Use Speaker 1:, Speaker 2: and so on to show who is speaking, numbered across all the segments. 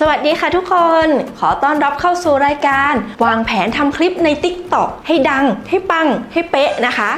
Speaker 1: สวัสดีค่ะทุกคน ขอต้อนรับเข้าสู่รายการ วางแผนทำคลิปใน TikTok ให้ดัง ให้ปัง ให้เป๊ะนะคะ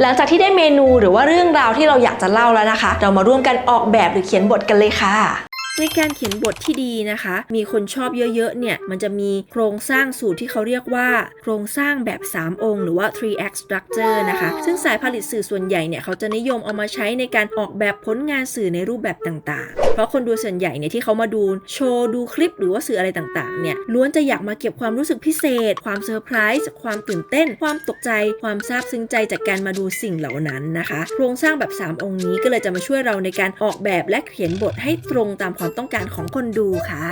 Speaker 1: หลังจากที่ได้เมนูหรือว่าเรื่องราวที่เราอยากจะเล่าแล้วนะคะ เรามาร่วมกันออกแบบหรือเขียนบทกันเลยค่ะ ในการเขียนบทที่ดีนะคะ มีคนชอบเยอะๆเนี่ยมันจะมีโครงสร้างสูตรที่เขาเรียกว่า โครงสร้างแบบ 3 องค์ หรือว่า3 act structure นะคะ ซึ่งสายผลิตสื่อส่วนใหญ่เนี่ยเขาจะนิยมเอามาใช้ในการออกแบบผลงานสื่อในรูปแบบต่างๆ เพราะคนดูส่วนใหญ่เนี่ยที่เขามาดูโชว์ดูคลิปหรือว่าสื่ออะไรต่างๆเนี่ยล้วนจะอยากมาเก็บความรู้สึกพิเศษ ความเซอร์ไพรส์ความตื่นเต้น ความตกใจ ความซาบซึ้งใจจากการมาดูสิ่งเหล่านั้นนะคะ โครงสร้างแบบ 3 องค์นี้ก็เลยจะมาช่วยเราในการออกแบบและเขียนบทให้ตรงตามความต้องการของคนดูค่ะ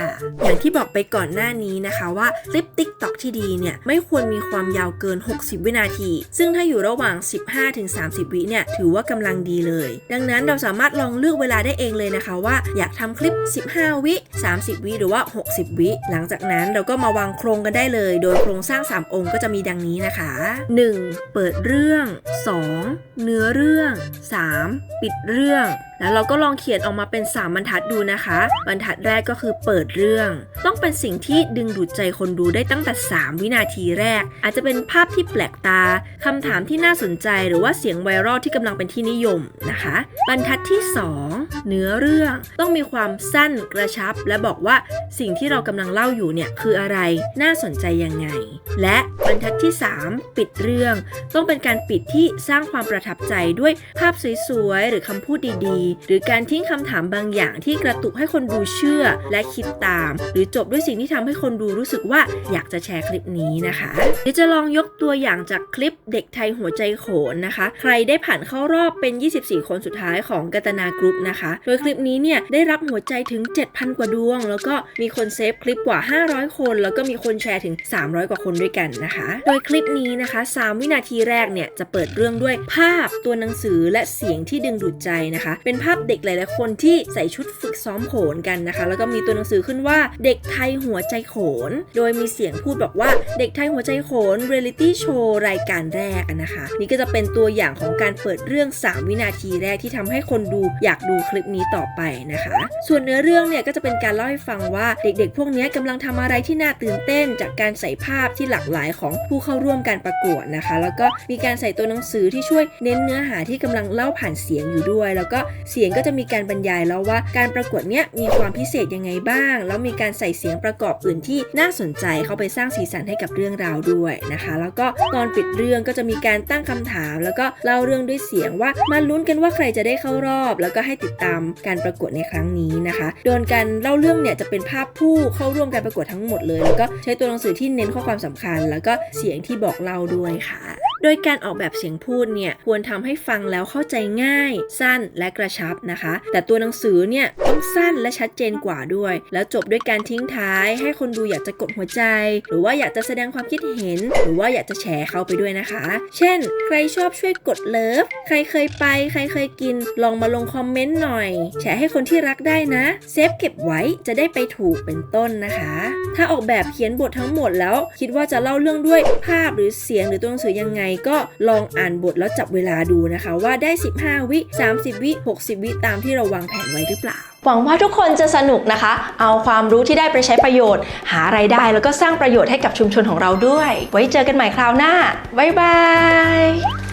Speaker 1: อย่างที่บอกไปก่อนหน้านี้นะคะว่าคลิป TikTok ที่ดีเนี่ยไม่ควรมีความยาวเกิน 60 วินาที ซึ่งถ้าอยู่ระหว่าง 15-30 วิเนี่ยถือว่ากำลังดีเลย ดังนั้นเราสามารถลองเลือกเวลาได้เองเลยนะคะว่าอยากทำคลิป 15 วิ 30 วิ หรือว่า 60 วิ หลังจากนั้นเราก็มาวางโครงกันได้เลย โดยโครงสร้าง 3 องค์ก็จะมีดังนี้นะคะ 1. เปิดเรื่อง 2. เนื้อเรื่อง 3. ปิดเรื่อง แล้วเราก็ลองเขียนออกมาเป็น 3 บรรทัดดูนะคะ บรรทัดแรกก็คือเปิดเรื่อง ต้องเป็นสิ่งที่ดึงดูดใจคนดูได้ตั้งแต่ 3 วินาทีแรก อาจจะเป็นภาพที่แปลกตาคำถามที่น่าสนใจหรือว่าเสียงไวรัลที่กำลังเป็นที่นิยมนะคะ บรรทัดที่ 2 เนื้อเรื่องต้องมีความสั้นกระชับ และบอกว่าสิ่งที่เรากำลังเล่าอยู่เนี่ยคืออะไรน่าสนใจยังไง และบรรทัดที่ 3 ปิดเรื่อง ต้องเป็นการปิดที่สร้างความประทับใจด้วยภาพสวยๆหรือคำพูดดีๆหรือการทิ้งคำถามบางอย่างที่กระตุกให้คนดูเชื่อและคิดตาม หรือจบด้วยสิ่งที่ทำให้คนดูรู้สึกว่าอยากจะแชร์คลิปนี้นะคะเดี๋ยวจะลองยกตัวอย่างจากคลิปเด็กไทยหัวใจโขนนะคะ ใครได้ผ่านเข้ารอบเป็น 24 คนสุดท้ายของกัตนากรุ๊ปนะคะ โดยคลิปนี้เนี่ยได้รับหัวใจถึง 7,000 กว่าดวง แล้วก็มีคนเซฟคลิปกว่า 500 คน แล้วก็มีคนแชร์ถึง 300 กว่าคนด้วยกันนะคะ โดยคลิปนี้นะคะ 3 วินาทีแรกเนี่ยจะเปิดเรื่องด้วยภาพตัวหนังสือและเสียงที่ดึงดูดใจนะคะ เป็นภาพเด็กหลายๆคนที่ใส่ชุดฝึกซ้อมโขนกันนะคะ แล้วก็มีตัวหนังสือขึ้นว่าเด็กไทยหัวใจโขน โดยมีเสียงพูดบอกว่าเด็กไทยหัวใจโขนเรียลิตี้โชว์รายการแรกนะคะ นี่ก็จะเป็นตัวอย่างของการเปิดเรื่อง 3 วินาทีแรกที่ทำให้คนดูอยากดูคลิปนี้ต่อไปนะคะ ส่วนเนื้อเรื่องเนี่ยก็จะเป็นการเล่าให้ฟังว่าเด็กๆ พวกนี้กำลังทำอะไรที่น่าตื่นเต้น จากการใส่ภาพที่หลากหลายของผู้เข้าร่วมการประกวดนะคะ แล้วก็มีการใส่ตัวหนังสือที่ช่วยเน้นเนื้อหาที่กำลังเล่าผ่านเสียงอยู่ด้วย แล้วก็เสียงก็จะมีการบรรยายแล้วว่าการประกวดเนี้ยมีความพิเศษยังไงบ้าง แล้วมีการใส่เสียงประกอบอื่นที่น่าสนใจเข้าไปสร้างสีสันให้กับเรื่องราวด้วยนะคะ แล้วก็ตอนปิดเรื่องก็จะมีการตั้งคำถาม แล้วก็เล่าเรื่องด้วยเสียงว่ามาลุ้นกันว่าใครจะได้เข้ารอบ แล้วก็ให้ติดตามการประกวดในครั้งนี้นะคะ โดยการเล่าเรื่องเนี่ยจะเป็นภาพผู้เข้าร่วมการประกวดทั้งหมดเลย แล้วก็ใช้ตัวหนังสือที่เน้นข้อความสำคัญ แล้วก็เสียงที่บอกเล่าด้วยค่ะ โดยการออกแบบเสียงพูดเนี่ยควรทำให้ฟังแล้วเข้าใจง่าย สั้นและกระชับนะคะ แต่ตัวหนังสือเนี่ยต้องสั้นและชัดเจนกว่าด้วย แล้วจบด้วยการทิ้งท้าย ให้คนดูอยากจะกดหัวใจ หรือว่าอยากจะแสดงความคิดเห็น หรือว่าอยากจะแชร์เข้าไปด้วยนะคะ เช่น ใครชอบช่วยกดเลิฟใครเคยไป ใครเคยกิน ลองมาลงคอมเมนต์หน่อย แชร์ให้คนที่รักได้นะเซฟเก็บไว้จะได้ไปถูกเป็นต้นนะคะ ถ้าออกแบบเขียนบททั้งหมดแล้ว คิดว่าจะเล่าเรื่องด้วยภาพหรือเสียงหรือตัวหนังสือยังไงก็ลองอ่านบทแล้วจับเวลาดูนะคะ ว่าได้ 15 วิ 30 วิ 60 วิตามที่เราวางแผนไว้หรือเปล่าหวังว่าทุกคนจะสนุกนะคะ เอาความรู้ที่ได้ไปใช้ประโยชน์ หาไรายได้แล้วก็สร้างประโยชน์ให้กับชุมชนของเราด้วย ไว้เจอกันใหม่คราวหน้า บ๊ายบาย